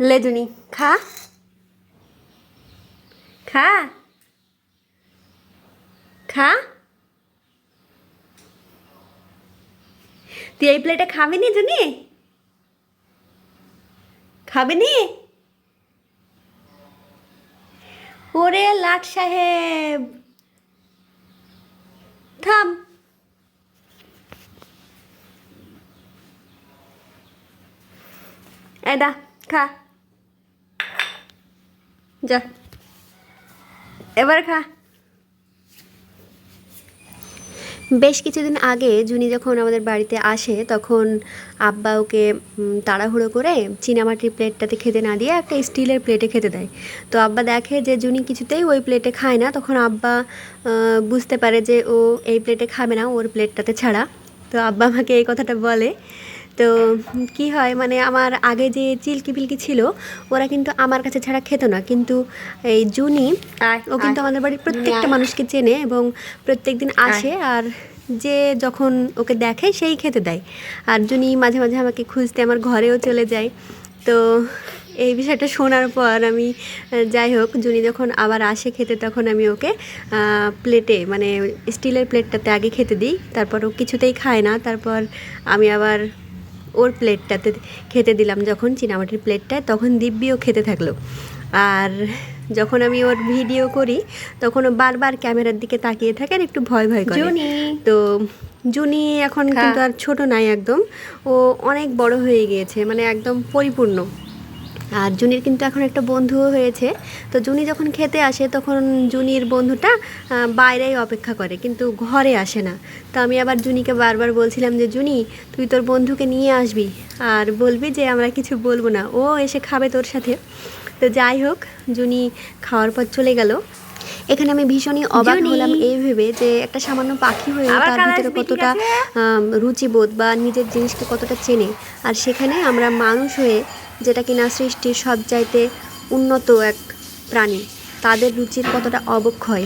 লেজুনি খা। খা। খা। তুই এই প্লেটে খাবি নি, জুনি? খাবি নি? ওরে লাট সাহেব। থাম। এদা খা। যা। এবার খা। বেশ কিছুদিন আগে জুনি যখন আমাদের বাড়িতে আসে, তখন আব্বা ওকে তাড়াহুড়ো করে চীনামাটির প্লেটটাতে খেতে না দিয়ে একটা স্টিলের প্লেটে খেতে দেয়। তো আব্বা দেখে যে জুনি কিছুতেই ওই প্লেটে খায় না, তখন আব্বা বুঝতে পারে যে ও এই প্লেটে খাবে না, ওর প্লেটটাতে ছাড়া। তো আব্বা আমাকে এই কথাটা বলে তো কি হয় মানে আমার আগে যে চিলকি পিলকি ছিল ওরা কিন্তু আমার কাছে ছাড়া খেত না। কিন্তু এই জুনি ও কিন্তু আমাদের বাড়ির প্রত্যেকটা মানুষকে চেনে এবং প্রত্যেক দিন আসে আর যে যখন ওকে দেখে সেই খেতে দেয়। আর জুনি মাঝে মাঝে আমাকে খুঁজতে আমার ঘরেও চলে যায়। তো এই বিষয়টা শোনার পর আমি যাই হোক জুনি যখন আবার আসে খেতে তখন আমি ওকে প্লেটে মানে স্টিলের প্লেটটাতে আগে খেতে দিই। তারপর ও কিছুতেই খায় না। তারপর আমি আবার ওর প্লেটটাতে খেতে দিলাম যখন চিনামাটির প্লেটটায় তখন দিব্যিও খেতে থাকল। আর যখন আমি ওর ভিডিও করি তখন ও বারবার ক্যামেরার দিকে তাকিয়ে থাকে আর একটু ভয় ভয় করে। জুনি। তো জুনি এখন কিন্তু আর ছোট নাই একদম। ও অনেক বড় হয়ে গিয়েছে মানে একদম পরিপূর্ণ। আর জুনির কিন্তু এখন একটা বন্ধুও হয়েছে। তো জুনি যখন খেতে আসে তখন জুনির বন্ধুটা বাইরেই অপেক্ষা করে কিন্তু ঘরে আসে না। তো আমি আবার জুনিকে বারবার বলছিলাম যে জুনি তুই তোর বন্ধুকে নিয়ে আসবি আর বলবি যে আমরা কিছু বলব না। ও এসে খাবে তোর সাথে। তো যাই হোক জুনি খাওয়ার পর চলে গেল। এখানে আমি ভীষণই অবাক। হলাম এই ভেবে যে একটা সামান্য পাখি হয়ে তার ভিতরে কতটা? রুচিবোধ বা নিজের জিনিসকে কতটা চেনে। আর সেখানে আমরা মানুষ হয়ে যেটা কিনা সৃষ্টির সব চাইতে উন্নত এক প্রাণী। তাদের রুচির কতটা অবক্ষয়?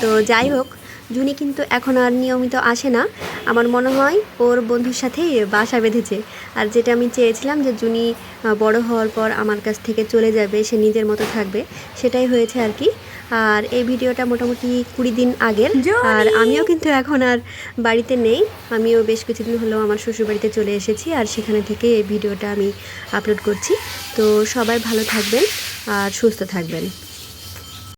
তো যাই হোক, জুনি কিন্তু এখন আর নিয়মিত আসে না। আমার মনে হয় ওর বন্ধুর সাথেই বাসা বেঁধেছে। আর যেটা আমি চেয়েছিলাম যে জুনি বড় হওয়ার পর আমার কাছ থেকে চলে যাবে, সে নিজের মতো থাকবে, সেটাই হয়েছে আর কি। আর এই ভিডিওটা মোটামুটি কুড়ি দিন আগের। আর আমিও কিন্তু এখন আর বাড়িতে নেই। আমিও বেশ কিছুদিন হলো আমার শ্বশুর বাড়িতে চলে এসেছি আর সেখানে থেকে এই ভিডিওটা আমি আপলোড করছি। তো সবাই ভালো থাকবেন আর সুস্থ থাকবেন।